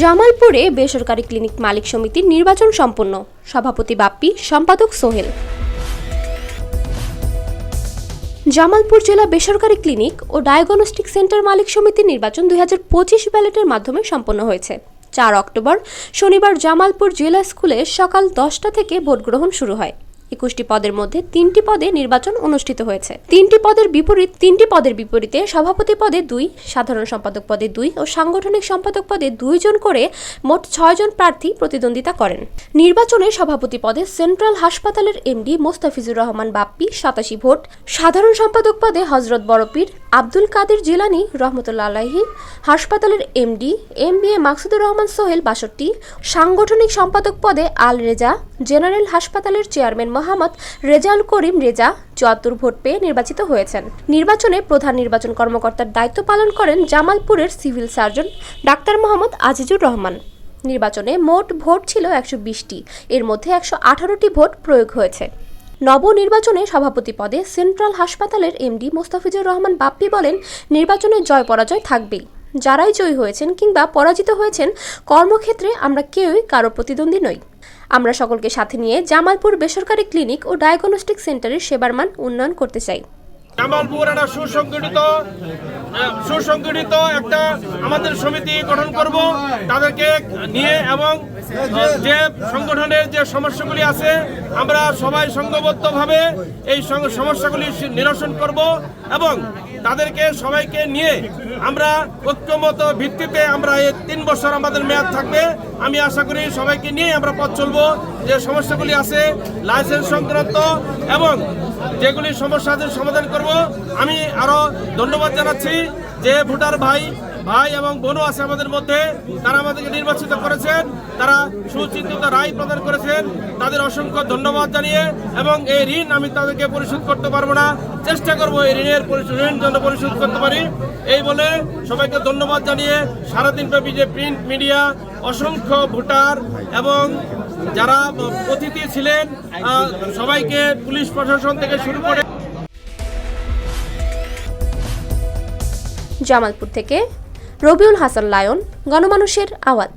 জামালপুরে বেসরকারি ক্লিনিক মালিক সমিতির নির্বাচন সম্পন্ন। সভাপতি বাপ্পি, সম্পাদক সোহেল। জামালপুর জেলা বেসরকারি ক্লিনিক ও ডায়াগনস্টিক সেন্টার মালিক সমিতির নির্বাচন দুই ব্যালটের মাধ্যমে সম্পন্ন হয়েছে। চার অক্টোবর, শনিবার জামালপুর জেলা স্কুলে সকাল দশটা থেকে ভোট গ্রহণ শুরু হয়। একুশটি পদের মধ্যে তিনটি পদে নির্বাচন অনুষ্ঠিত হয়েছে। তিনটি পদের বিপরীত, তিনটি পদের বিপরীতে সভাপতি পদে দুই, সাধারণ সম্পাদক পদে দুই ও সাংগঠনিক সম্পাদক পদে দুইজন করে মোট ছয়জন প্রার্থী প্রতিদ্বন্দ্বিতা করেন। নির্বাচনে সভাপতি পদে সেন্ট্রাল হাসপাতালের এমডি মোস্তাফিজুর রহমান বাপ্পি সাতাশি ভোট, সাধারণ সম্পাদক পদে হজরত বড়পীর আব্দুল কাদের জিলানি রহমতুল্লা আলাহি হাসপাতালের MD M B A Maksudur Rahman Sohel বাষট্টি, সাংগঠনিক সম্পাদক পদে আল রেজা জেনারেল হাসপাতালের চেয়ারম্যান মোহাম্মদ রেজাউল করিম রেজা চুয়াত্তর ভোট পেয়ে নির্বাচিত হয়েছেন। নির্বাচনে প্রধান নির্বাচন কর্মকর্তার দায়িত্ব পালন করেন জামালপুরের civil surgeon doctor Mohammad Azizur Rahman. নির্বাচনে মোট ভোট ছিল একশো বিশটি, এর মধ্যে একশো আঠারোটি ভোট প্রয়োগ হয়েছে। নবনির্বাচনে সভাপতি পদে সেন্ট্রাল হাসপাতালের এমডি মোস্তাফিজুর রহমান বাপ্পি বলেন, নির্বাচনে জয় পরাজয় থাকবেই। যারাই জয়ী হয়েছেন কিংবা পরাজিত হয়েছেন, কর্মক্ষেত্রে আমরা কেউই কারও প্রতিদ্বন্দ্বী নই। আমরা সকলকে সাথে নিয়ে জামালপুর বেসরকারি ক্লিনিক ও ডায়াগনস্টিক সেন্টারের সেবার মান উন্নয়ন করতে চাই। জামালপুর একটা সুসংগঠিত সুসংগঠিত একটা আমাদের সমিতি গঠন করব। তাদেরকে নিয়ে এবং, যে সংগঠনের যে সমস্যাগুলি আছে, আমরা সবাই সংঘবদ্ধভাবে এই সমস্যাগুলি নিরসন করব। এবং তাদেরকে সবাইকে নিয়ে আমরা ঐক্যমত ভিত্তিতে আমরা এই তিন বছর আমাদের মেয়াদ থাকবে। আমি আশা করি সবাইকে নিয়ে আমরা পথ চলবো। যে সমস্যাগুলি আছে, লাইসেন্স সংক্রান্ত এবং যেগুলি সমস্যা আছে সমাধান করব। আমি আরও ধন্যবাদ জানাচ্ছি। যে ভোটার ভাই ভাই এবং বোনও আছে আমাদের মধ্যে, তারা আমাদেরকে নির্বাচিত করেছেন, তারা সুচিন্তিত রায় প্রদান করেছেন। তাদের অসংখ্য ধন্যবাদ জানিয়ে এবং এই ঋণ আমি তাদেরকে পরিশোধ করতে পারব না। চেষ্টা করব এই ঋণের ঋণ যেন পরিশোধ করতে পারি। এই বলে সবাইকে ধন্যবাদ জানিয়ে সারাদিন ব্যাপী যে প্রিন্ট মিডিয়া, অসংখ্য ভোটার এবং যারা অতিথি ছিলেন সবাইকে পুলিশ প্রশাসন থেকে শুরু করে জামালপুর থেকে রবিউল হাসান লায়ন গণমানুষের আওয়াজ।